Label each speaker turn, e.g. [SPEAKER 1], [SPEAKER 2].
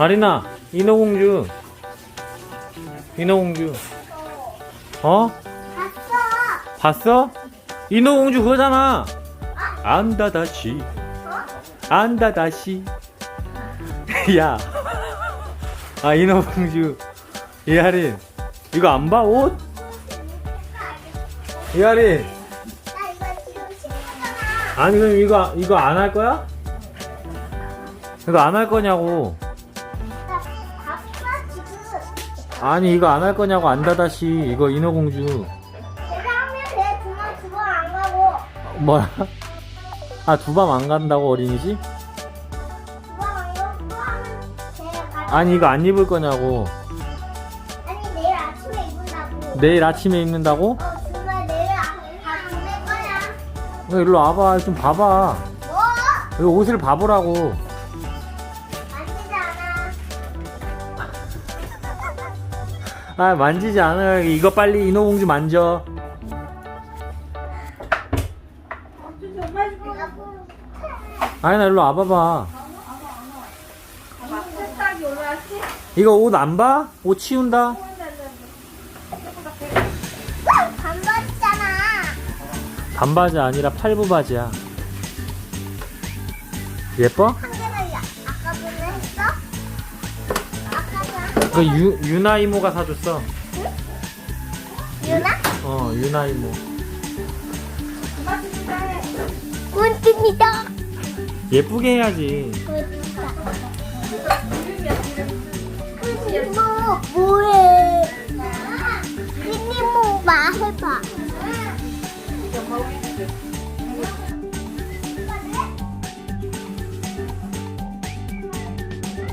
[SPEAKER 1] 아리나 인어공주 인어공주 어?
[SPEAKER 2] 봤어.
[SPEAKER 1] 봤어? 인어공주 그거잖아 안다 다시 안다 다시 야. 아 인어공주 이하린 이거 안 봐 옷? 이하린. 아니 그럼 이거 이거 안 할 거야? 이거 안 할 거냐고 아니 이거 안 할 거냐고 안다다시 이거 인어공주
[SPEAKER 2] 내가 하면 돼. 두번 두번안 가고.
[SPEAKER 1] 뭐야? 아 두 밤 안 간다고 어린이집?
[SPEAKER 2] 두번안 가고 또 하면. 가-
[SPEAKER 1] 아니 이거 안 입을 거냐고
[SPEAKER 2] 아니 내일 아침에 입는다고.
[SPEAKER 1] 내일 아침에 입는다고?
[SPEAKER 2] 어 정말 내일 아- 다 보낼 거야.
[SPEAKER 1] 어, 일로 와봐 좀 봐봐
[SPEAKER 2] 뭐?
[SPEAKER 1] 이 옷을 봐보라고
[SPEAKER 2] 아
[SPEAKER 1] 만지지 않아 이거 빨리 인어공주 만져 아니 나 일로 와봐봐 이거 옷 안 봐? 옷 치운다?
[SPEAKER 2] 반바지잖아.
[SPEAKER 1] 반바지 아니라 팔부 바지야 예뻐? 그 유, 유나 이모가 사줬어
[SPEAKER 2] 전 유나?
[SPEAKER 1] 어 유나 이모
[SPEAKER 2] 꾼입니다.
[SPEAKER 1] 예쁘게 해야지
[SPEAKER 2] 뭐 뭐해? 삐니모 말해봐.